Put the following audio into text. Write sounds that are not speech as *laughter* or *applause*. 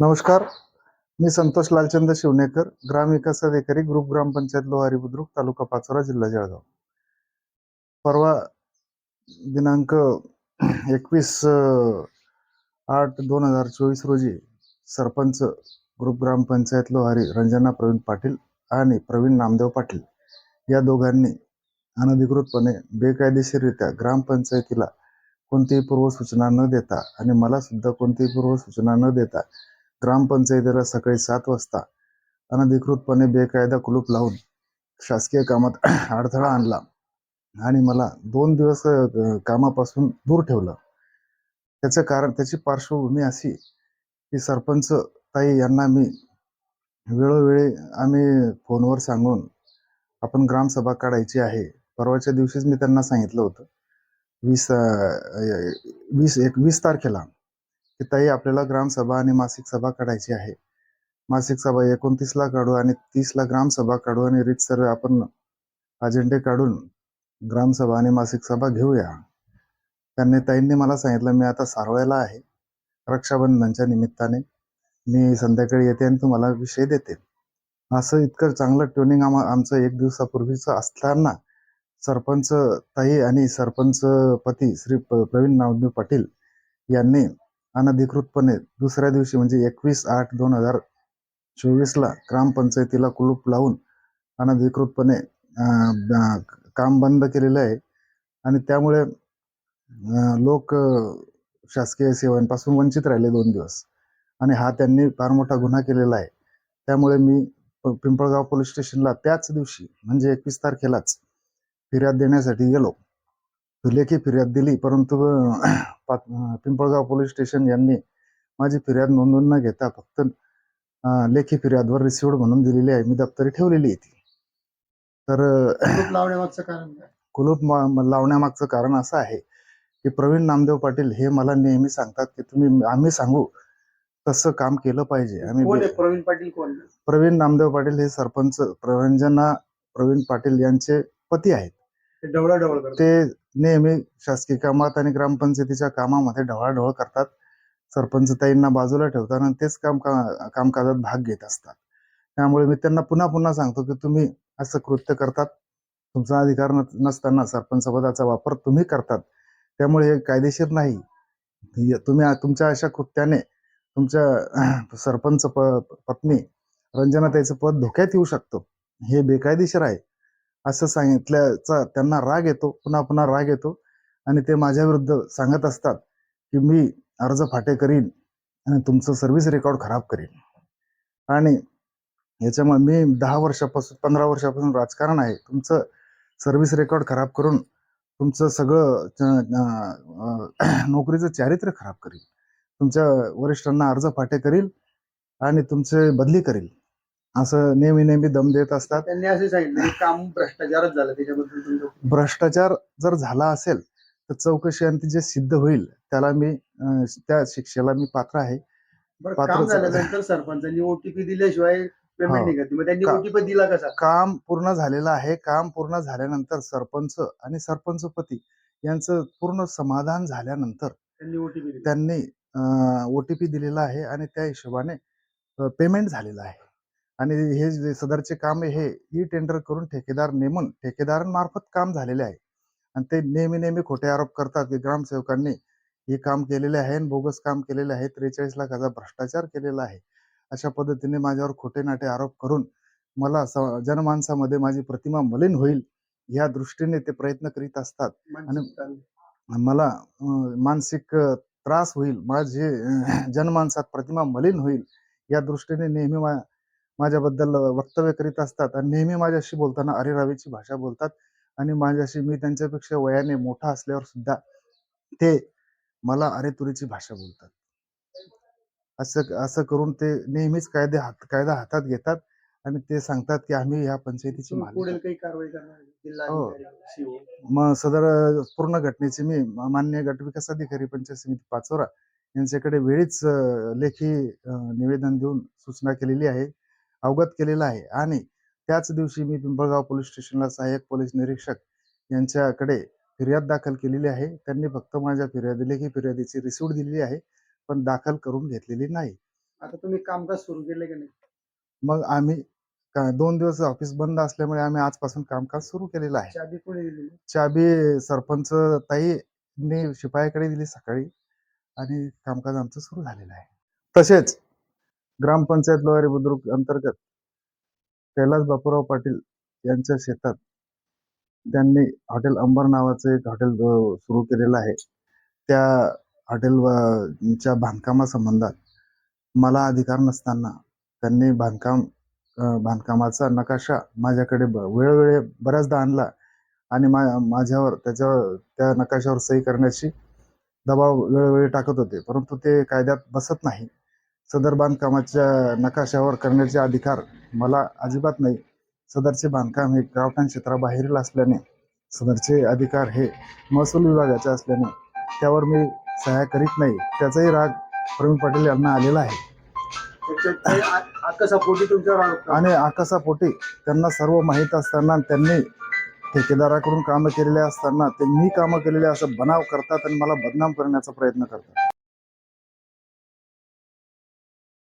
नमस्कार. मी संतोष लालचंद शिवनेकर ग्रामविकास अधिकारी ग्रुप ग्रामपंचायत लोहारी बुद्रुक तालुका पाचोरा जिल्हा जळगाव. परवा दिनांक एकवीस आठ दोन हजार चोवीस रोजी सरपंच ग्रुप ग्रामपंचायत लोहारी रंजना प्रवीण पाटील आणि प्रवीण नामदेव पाटील या दोघांनी अनधिकृतपणे बेकायदेशीररित्या ग्रामपंचायतीला कोणतीही पूर्वसूचना न देता आणि मला सुद्धा कोणतीही पूर्वसूचना न देता ग्रामपंचायतीला सकाळी सात वाजता अनधिकृतपणे बेकायदा कुलूप लावून शासकीय कामात *clears throat* अडथळा आणला आणि मला दोन दिवस कामापासून दूर ठेवलं. त्याचं कारण त्याची पार्श्वभूमी अशी की सरपंच ताई यांना मी वेळोवेळी आम्ही फोनवर सांगून आपण ग्रामसभा काढायची आहे. परवाच्या दिवशीच मी त्यांना सांगितलं होतं. वीस वीस एक वीस तारखेला की ताई आपल्याला ग्रामसभा आणि मासिक सभा काढायची आहे. मासिक सभा एकोणतीसला काढू आणि तीसला ग्रामसभा काढू आणि रीतसर आपण अजेंडे काढून ग्रामसभा आणि मासिक सभा घेऊया. त्यांनी ताईंनी मला सांगितलं मी आता सारवळ्याला आहे. रक्षाबंधनच्या निमित्ताने मी संध्याकाळी येते आणि तुम्हाला विषय देते. असं इतकं चांगलं ट्युनिंग आम आमचं एक दिवसापूर्वीचं असताना सरपंच ताई आणि सरपंच पती श्री प्रवीण नावदेव पाटील यांनी अनधिकृतपणे दुसऱ्या दिवशी म्हणजे एकवीस आठ दोन हजार चोवीसला ग्रामपंचायतीला कुलूप लावून अनधिकृतपणे काम बंद केलेलं आहे. आणि त्यामुळे लोक शासकीय सेवांपासून वंचित राहिले दोन दिवस. आणि हा त्यांनी फार मोठा गुन्हा केलेला आहे. त्यामुळे मी प- पिंपळगाव पोलीस स्टेशनला त्याच दिवशी म्हणजे एकवीस तारखेलाच फिर्याद देण्यासाठी गेलो. लेखी फिर्याद दिली परंतु पात- पिंपळगाव पोलीस स्टेशन यांनी माझी फिर्याद नोंदवून न घेता फक्त लेखी फिर्यादवर रिसिव्ड म्हणून दिलेली आहे. मी दप्तरी ठेवलेली आहे ती. तर कुलूप लावण्यामागचं कारण काय? कुलूप मा- म- लावण्यामागचं कारण असं आहे की प्रवीण नामदेव पाटील हे मला नेहमी सांगतात की तुम्ही आम्ही सांगू तसं काम केलं पाहिजे. आम्ही प्रवीण पाटील कोण? प्रवीण नामदेव पाटील हे सरपंच प्रवंजना प्रवीण पाटील यांचे पती आहेत. ते करतात. ते नेहमी शासकीय कामात आणि ग्रामपंचायतीच्या कामामध्ये ढवळाढवळ करतात. सरपंच ताईंना बाजूला ठेवतात आणि तेच काम का- कामकाजात भाग घेत असतात. त्यामुळे मी त्यांना पुन्हा पुन्हा सांगतो की तुम्ही असं कृत्य करतात. तुमचा अधिकार न- नसताना सरपंच पदाचा वापर तुम्ही करतात. त्यामुळे हे कायदेशीर नाही. तुम्ही तुमच्या अशा कृत्याने तुमच्या सरपंच प- पत्नी रंजनाताईचं पद धोक्यात येऊ शकतो. हे बेकायदेशीर आहे. असं सांगितल्याचा त्यांना राग येतो पुन्हा पुन्हा राग येतो. आणि ते माझ्या विरुद्ध सांगत असतात की मी अर्ज फाटे करीन आणि तुमचं सर्व्हिस रेकॉर्ड खराब करीन. आणि याच्यामुळे मी दहा वर्षापासून पंधरा वर्षापासून राजकारण आहे. तुमचं सर्व्हिस रेकॉर्ड खराब करून तुमचं सगळं नोकरीचं चारित्र्य खराब करील तुमच्या वरिष्ठांना अर्ज फाटे करील आणि तुमचे बदली करील. असं नेहमी नेहमी दम देत असतात. त्यांनी असे सांगितलं की काम भ्रष्टाचारच झालं त्याच्याबद्दल तुमचं भ्रष्टाचार जर झाला असेल तर चौकशी अंती जे सिद्ध होईल त्याला मी अं, त्या शिक्षेला मी पात्र आहे. बरं काम. झाल्यानंतर सरपंचांनी ओटीपी दिल्याशिवाय पेमेंट. नाही. करते मग त्यांनी का- ओटीपी दिला कसा? काम पूर्ण झालेलं आहे. काम पूर्ण झाल्यानंतर सरपंच आणि सरपंचपती यांचं पूर्ण समाधान झाल्यानंतर त्यांनी ओटीपी दिली. त्यांनी ओ टी पी दिलेला आहे आणि त्या हिशोबाने पेमेंट झालेलं आहे. आणि हे जे सदरचे काम हे ई टेंडर करून ठेकेदार नेमून ठेकेदारांमार्फत काम झालेले आहे. आणि ते नेहमी नेहमी खोटे आरोप करतात की ग्रामसेवकांनी हे काम केलेले आहे आणि बोगस काम केलेले आहे त्रेचाळीस लाखाचा भ्रष्टाचार केलेला आहे. अशा पद्धतीने माझ्यावर खोटे नाटे आरोप करून मला जनमानसामध्ये माझी प्रतिमा मलिन होईल या दृष्टीने ते प्रयत्न करीत असतात. ताण. मला मानसिक त्रास होईल माझे जनमानसात प्रतिमा मलिन होईल या दृष्टीने नेहमी मा- माझ्याबद्दल वक्तव्य करीत असतात आणि नेहमी माझ्याशी बोलताना अरे रावीची भाषा बोलतात. आणि माझ्याशी मी त्यांच्यापेक्षा वयाने मोठा असल्यावर सुद्धा ते मला अरे तुरीची भाषा बोलतात. असं असं करून ते नेहमीच कायदे हात कायदा हातात घेतात आणि ते सांगतात की आम्ही या पंचायतीची काही कारवाई हो. मग सदर पूर्ण घटनेची मी म- माननीय गटविकास अधिकारी पंचायत समिती पाचोरा यांच्याकडे वेळीच लेखी निवेदन देऊन सूचना केलेली आहे. अवगत केलेलं आहे. आणि त्याच दिवशी मी पिंपळगाव पोलीस स्टेशनला सहाय्यक पोलीस निरीक्षक यांच्याकडे फिर्याद दाखल केलेली आहे. त्यांनी फक्त माझ्या फिर्यादी लेखी फिर्यादीची रिसिव्ट दिलेली आहे पण दाखल करून घेतलेली नाही. आता तुम्ही कामकाज सुरू केले की नाही? मग आम्ही दोन दिवस ऑफिस बंद असल्यामुळे आम्ही आजपासून कामकाज सुरू केलेलं आहे. चाबी कोणी दिली? चाबी सरपंच ताईने शिपायाकडे दिली सकाळी. आणि कामकाज आमचं सुरू झालेलं आहे. तसेच ग्रामपंचायत लोहारी बुद्रुक अंतर्गत कैलास बापूराव पाटील यांच्या शेतात त्यांनी हॉटेल अंबर नावाचं एक हॉटेल सुरू केलेलं आहे. त्या हॉटेलच्या बांधकामासंबंधात मला अधिकार नसताना त्यांनी बांधकाम बांधकामाचा नकाशा माझ्याकडे ब- वेळोवेळी बऱ्याचदा आणला आणि मा माझ्यावर त्याच्यावर त्या नकाशावर सही करण्याची दबाव वेळोवेळी टाकत होते. परंतु ते कायद्यात बसत नाही. सदर बांधकामाच्या नकाशावर करण्याचे अधिकार मला अजिबात नाही. सदरचे बांधकाम हे गावठाण क्षेत्राबाहेरील असल्याने सदरचे अधिकार हे महसूल विभागाचे असल्याने त्यावर मी सहाय्य करीत नाही. त्याचाही राग प्रवीण पाटील यांना आलेला आहे. तुमच्यावर आणि आकाशापोटी त्यांना सर्व माहीत असताना त्यांनी ठेकेदाराकडून कामं केलेले असताना ते मी कामं केलेले असं बनाव करतात आणि मला बदनाम करण्याचा प्रयत्न करतात.